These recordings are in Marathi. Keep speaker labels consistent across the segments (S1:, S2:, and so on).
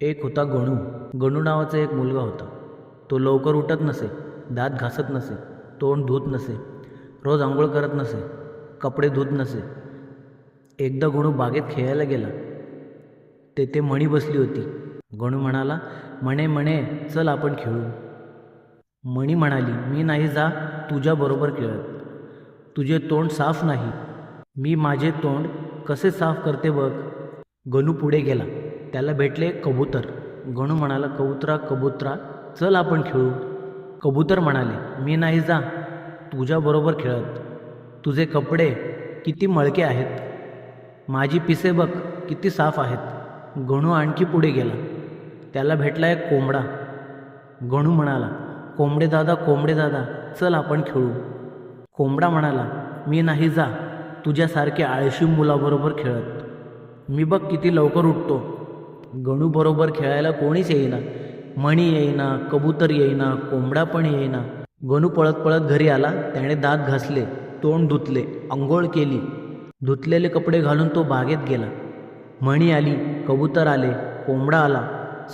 S1: एक होता गणू. गणू नावाचा एक मुलगा होता. तो लवकर उठत नसे दात घासत नसे तोंड धुत नसे रोज आंघोळ करत नसे कपडे धुत नसे. एकदा गणू बागेत खेळायला गेला. तेथे मणी बसली होती. गणू म्हणाला म्हणे म्हणे चल आपण खेळू. मणी म्हणाली मी नाही जा तुझ्याबरोबर खेळत. तुझे तोंड साफ नाही. मी माझे तोंड कसे साफ करते बघ. गणू पुढे गेला. त्याला भेटले कबूतर. गणू म्हणाला कबुतरा कबुतरा चल आपण खेळू. कबूतर म्हणाले मी नाही जा. तुझ्याबरोबर खेळत. तुझे कपडे किती मळके आहेत. माझी पिसे बघ किती साफ आहेत. गणू आणखी पुढे गेला. त्याला भेटला एक कोंबडा. गणू म्हणाला कोंबडे दादा कोंबडे दादा चल आपण खेळू. कोंबडा म्हणाला मी नाही जा. तुझ्यासारखे आळशी मुलाबरोबर खेळत. मी बघ किती लवकर उठतो. गणूबरोबर खेळायला कोणीच येईना. मणी येईना कबूतर येईना कोंबडा पण येईना. गणू पळत पळत घरी आला त्याने दात घासले तोंड धुतले आंघोळ केली. धुतलेले कपडे घालून तो बागेत गेला. मणी आली कबूतर आले कोंबडा आला.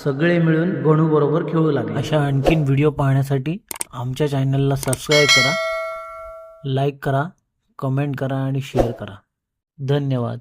S1: सगळे मिळून गणूबरोबर खेळू लागले. अशा आणखीन व्हिडिओ पाहण्यासाठी आमच्या चॅनलला सबस्क्राईब करा लाईक करा कमेंट करा आणि शेअर करा. धन्यवाद.